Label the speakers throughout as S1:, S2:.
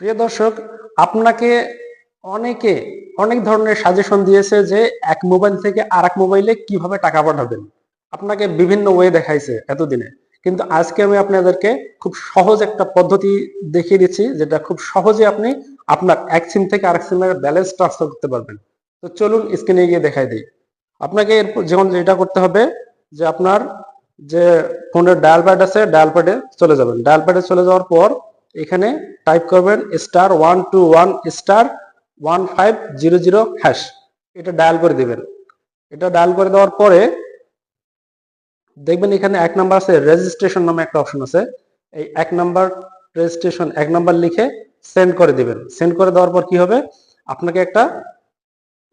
S1: প্রিয় দর্শক, আপনাকে অনেকে অনেক ধরনের সাজেশন দিয়েছে যে এক মোবাইল থেকে আর এক মোবাইলে কীভাবে টাকা পাঠাবেন। আপনাকে বিভিন্ন ওয়ে দেখাইছে এতদিনে। কিন্তু আজকে আমি আপনাদেরকে খুব সহজ একটা পদ্ধতি দেখিয়ে দিচ্ছি, যেটা খুব সহজে আপনি আপনার এক সিম থেকে আরেক সিমের ব্যালেন্স ট্রান্সফার করতে পারবেন। তো চলুন স্ক্রিনে গিয়ে দেখাই দিই। আপনাকে এরপর যেমন যেটা করতে হবে, যে আপনার যে ফোনের ডায়াল প্যাড আছে ডায়াল প্যাডে চলে যাবেন। ডায়াল প্যাডে চলে যাওয়ার পর এখানে টাইপ করবেন star one two one star one five zero zero hash এটা ডায়াল করে দিবেন। এটা ডায়াল করে দেওয়ার পরে দেখবেন এখানে এক নাম্বার আছে রেজিস্ট্রেশন নামে একটা অপশন আছে। এই এক নাম্বার রেজিস্ট্রেশন এক নাম্বার লিখে সেন্ড করে দিবেন। সেন্ড করে দেওয়ার পর কি হবে? আপনাকে একটা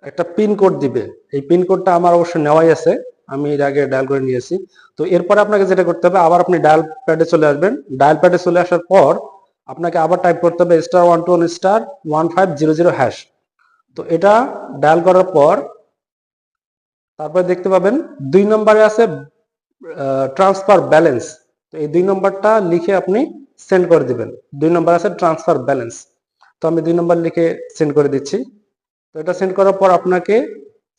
S1: একটা পিন কোড দিবে। এই পিন কোডটা আমার অবশ্য নেওয়াই আছে। আমি এর আগে ডায়াল করে নিয়েছি। তো এরপরে আপনাকে যেটা করতে হবে, আবার আপনি ডায়াল প্যাডে চলে আসবেন। ডায়াল প্যাডে চলে আসার পর আপনাকে আবার টাইপ করতে হবে star one two one star one five zero zero hash তো এটা ডায়াল করার পর তারপরে দেখতে পাবেন দুই নম্বরে আছে ট্রান্সফার ব্যালেন্স তো এই দুই নম্বরটা লিখে আপনি সেন্ড করে দিবেন। দুই নম্বর আছে ট্রান্সফার ব্যালেন্স তো আমি দুই নম্বর লিখে সেন্ড করে দিচ্ছি। তো এটা সেন্ড করার পর আপনাকে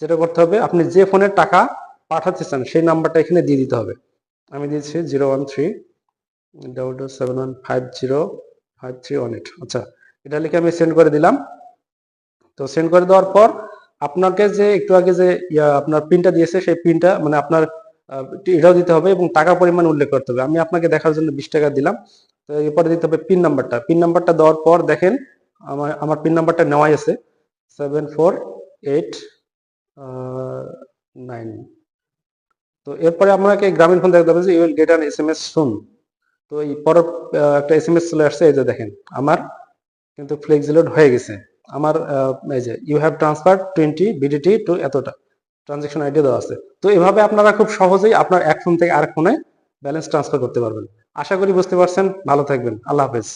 S1: যেটা করতে হবে, আপনি যে ফোনের টাকা পাঠাতে চান, সেই নাম্বারটা এখানে দিয়ে দিতে হবে। আমি দিয়েছি zero one three double two seven one five zero five three one eight আচ্ছা এটা লিখে আমি সেন্ড করে দিলাম। তো সেন্ড করে দেওয়ার পর আপনাকে যে একটু আগে যে আপনার পিনটা দিয়েছে, সেই পিনটা মানে আপনার এটাও দিতে হবে এবং টাকার পরিমাণ উল্লেখ করতে হবে। আমি আপনাকে দেখার জন্য বিশ টাকা দিলাম। তো এরপরে দিতে হবে পিন নাম্বারটা পিন নাম্বারটা দেওয়ার পর দেখেন, আমার আমার পিন নাম্বারটা নেওয়াই আছে। সেভেন ফোর এইট নাইন তো এরপরে আপনাকে গ্রামীণ ফোন দেখতে হবে যে you get an S M S soon তো এই পর একটা এস এম এস চলে আসছে, এই যে দেখেন, আমার কিন্তু ফ্লেক্সিলোড হয়ে গেছে। আমার এই যে you have transfer twenty BDT to এতটা ট্রানজেকশন আইডি দেওয়া আছে। তো এভাবে আপনারা খুব সহজেই আপনার এক ফোন থেকে আরেক ফোনে ব্যালেন্স ট্রান্সফার করতে পারবেন। আশা করি বুঝতে পারছেন। ভালো থাকবেন। আল্লাহ হাফেজ।